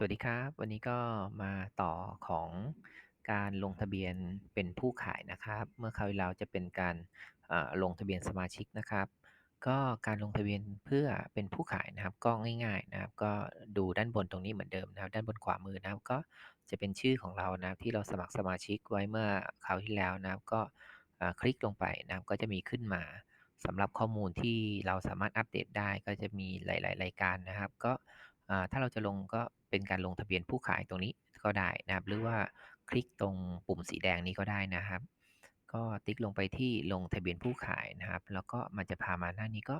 สวัสดีครับ วันนี้ก็มาต่อของการลงทะเบียนเป็นผู้ขายนะครับ เมื่อคราวที่แล้วจะเป็นการอ่าลงทะเบียนสมาชิกนะครับ ก็การลงทะเบียนเพื่อเป็นผู้ขายนะครับ ก็ง่ายๆนะครับ ก็ดูด้านบนตรงนี้เหมือนเดิมนะครับ ด้านบนขวามือนะครับ ก็จะเป็นชื่อของเรานะครับที่เราสมัครสมาชิกไว้เมื่อคราวที่แล้วนะครับ ก็อ่าคลิกลงไปนะครับ ก็จะมีขึ้นมาสำหรับข้อมูลที่เราสามารถอัปเดตได้ก็จะมีหลาย ๆ รายการนะครับ ก็ อ่าถ้าเราจะลงก็เป็นการลงทะเบียนผู้ขายตรงนี้ก็ได้นะครับ หรือว่าคลิกตรงปุ่มสีแดงนี้ก็ได้นะครับ ก็ติ๊กลงไปที่ลงทะเบียนผู้ขายนะครับ แล้วก็มันจะพามาหน้านี้ก็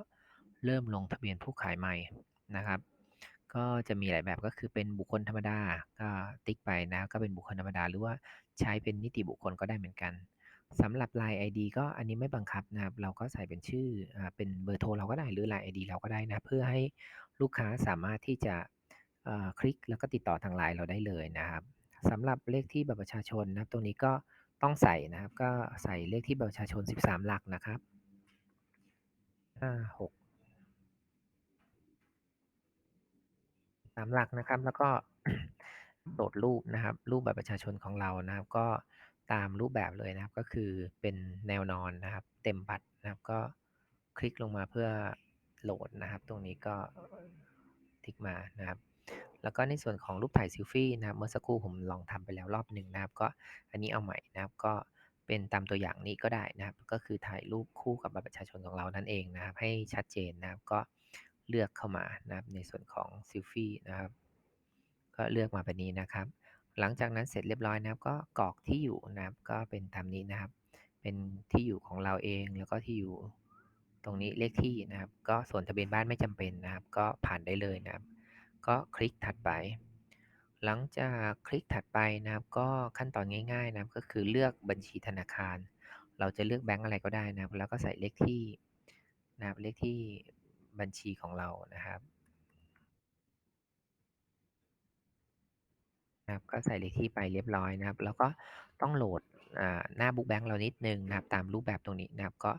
เริ่มลงทะเบียนผู้ขายใหม่นะครับ ก็จะมีหลายแบบก็คือเป็นบุคคลธรรมดาก็ติ๊กไปนะก็เป็นบุคคลธรรมดา หรือว่าใช้เป็นนิติบุคคลก็ได้เหมือนกันสำหรับ Line ID ก็อันนี้ไม่บังคับนะครับ เราก็ใส่เป็นชื่อเป็นเบอร์โทรเราก็ได้หรือ Line ID เราก็ได้นะ เพื่อให้ ลูกค้าสามารถที่จะคลิกแล้วก็ติดต่อทาง Line เราได้เลยนะครับสำหรับเลขที่บัตรประชาชนนะครับตรงนี้ก็ต้องใส่นะครับ ก็ใส่เลขที่บัตรประชาชน 13 หลักนะครับ56 3หลักนะครับ แล้วก็โหลดรูปนะครับ รูปบัตรประชาชนของเรานะครับ ก็ตามรูปแบบเลยนะครับ ก็คือเป็นแนวนอนนะครับ เต็มบัตรนะครับ ก็คลิกลงมาเพื่อ โหลดนะครับ ตรงนี้ก็ติ๊กมานะครับ แล้วก็ในส่วนของรูปถ่ายเซลฟี่นะครับ เมื่อสักครู่ผมลองทำไปแล้วรอบหนึ่งนะครับ ก็อันนี้เอาใหม่นะครับ ก็เป็นตามตัวอย่างนี้ก็ได้นะครับ ก็คือถ่ายรูปคู่กับบัตรประชาชนของเรานั่นเองนะครับ ให้ชัดเจนนะครับ ก็เลือกเข้ามานะครับ ในส่วนของเซลฟี่นะครับ ก็เลือกมาแบบนี้นะครับ หลังจากนั้นเสร็จเรียบร้อยนะครับ ก็กรอกที่อยู่นะครับ ก็เป็นตามนี้นะครับ เป็นที่อยู่ของเราเองแล้วก็ที่อยู่ รงนี้เลขที่นะครับ ก็ส่วนทะเบียนบ้านไม่จำเป็นนะครับ ก็ผ่านได้เลยนะครับ ก็คลิกถัดไป หลังจากคลิกถัดไปนะครับ ก็ขั้นตอนง่าย ๆ นะครับก็คือเลือกบัญชีธนาคาร เราจะเลือกแบงก์อะไรก็ได้นะครับ แล้วก็ใส่เลขที่นะครับเลขที่บัญชีของเรานะครับนะครับก็ใส่เลขที่ไปเรียบร้อยนะครับ แล้วก็ต้องโหลดหน้าบุ๊กแบงก์เรานิดหนึ่งนะครับ ตามรูปแบบตรงนี้นะครับ ก็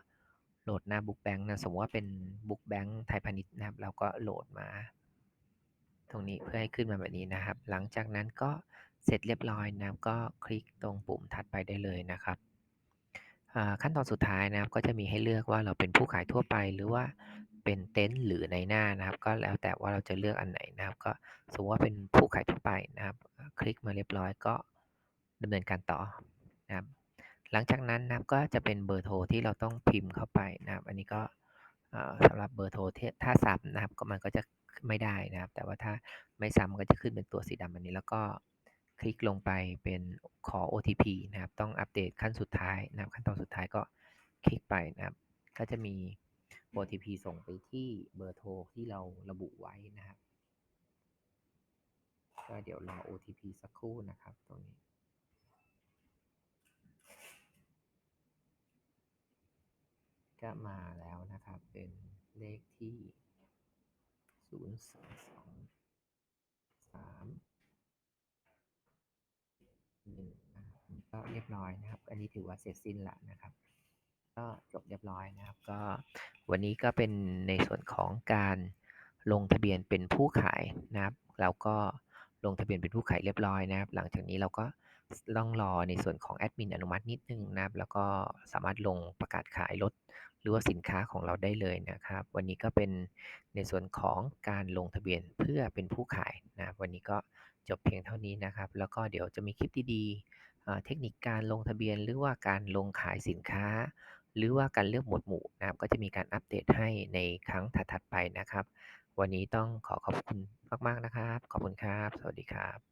โหลดหน้าบุ๊กแบงก์นะ สมมติว่าเป็นบุ๊กแบงก์ไทยพาณิชย์นะครับ เราก็โหลดมา ตรงนี้เพื่อให้ขึ้นมาแบบนี้นะครับ หลังจากนั้นก็เสร็จเรียบร้อยนะครับ ก็คลิกตรงปุ่มถัดไปได้เลยนะครับขั้นตอนสุดท้ายนะครับ ก็จะมีให้เลือกว่าเราเป็นผู้ขายทั่วไปหรือว่าเป็นเต็นท์หรือในหน้านะครับ ก็แล้วแต่ว่าเราจะเลือกอันไหนนะครับ ก็สมมติว่าเป็นผู้ขายทั่วไปนะครับ คลิกมาเรียบร้อยก็ดำเนินการต่อนะครับ หลังจากนั้นนะครับก็จะเป็นเบอร์โทรที่เราต้องพิมพ์เข้าไปนะครับ อันนี้ก็อ่าสำหรับเบอร์โทรที่ถ้าซ้ำนะครับก็มันก็จะไม่ได้นะครับ แต่ว่าถ้าไม่ซ้ำก็จะขึ้นเป็นตัวสีดำแบบนี้แล้วก็คลิกลงไปเป็นขอ OTP นะครับ ต้องอัปเดตขั้นสุดท้ายนะครับ ขั้นตอนสุดท้ายก็คลิกไปนะครับ ก็จะมี OTP ส่งไปที่เบอร์โทรที่เราระบุไว้นะครับ ก็เดี๋ยวรอ OTP สักครู่นะครับตรงนี้ ก็มาแล้วนะครับ เป็นเลขที่0 2 2 3 1นะครับก็เรียบร้อยนะครับ อันนี้ถือว่าเสร็จสิ้นล้วนะครับ ก็จบเรียบร้อยนะครับ ก็วันนี้ก็เป็นในส่วนของการลงทะเบียนเป็นผู้ขายนะครับ แล้วก็ลงทะเบียนเป็นผู้ขายเรียบร้อยนะครับ หลังจากนี้เราก็ ต้องรอในส่วนของแอดมินอนุมัตินิดนึงนะครับ แล้วก็สามารถลงประกาศขายรถหรือว่าสินค้าของเราได้เลยนะครับ วันนี้ก็เป็นในส่วนของการลงทะเบียนเพื่อเป็นผู้ขายนะครับวันนี้ก็จบเพียงเท่านี้นะครับ แล้วก็เดี๋ยวจะมีคลิปดีๆเทคนิคการลงทะเบียนหรือว่าการลงขายสินค้า หรือว่าการเลือกหมวดหมู่นะครับ ก็จะมีการอัปเดตให้ในครั้งถัดๆไปนะครับ วันนี้ต้องขอขอบคุณมากๆนะครับ ขอบคุณครับ สวัสดีครับ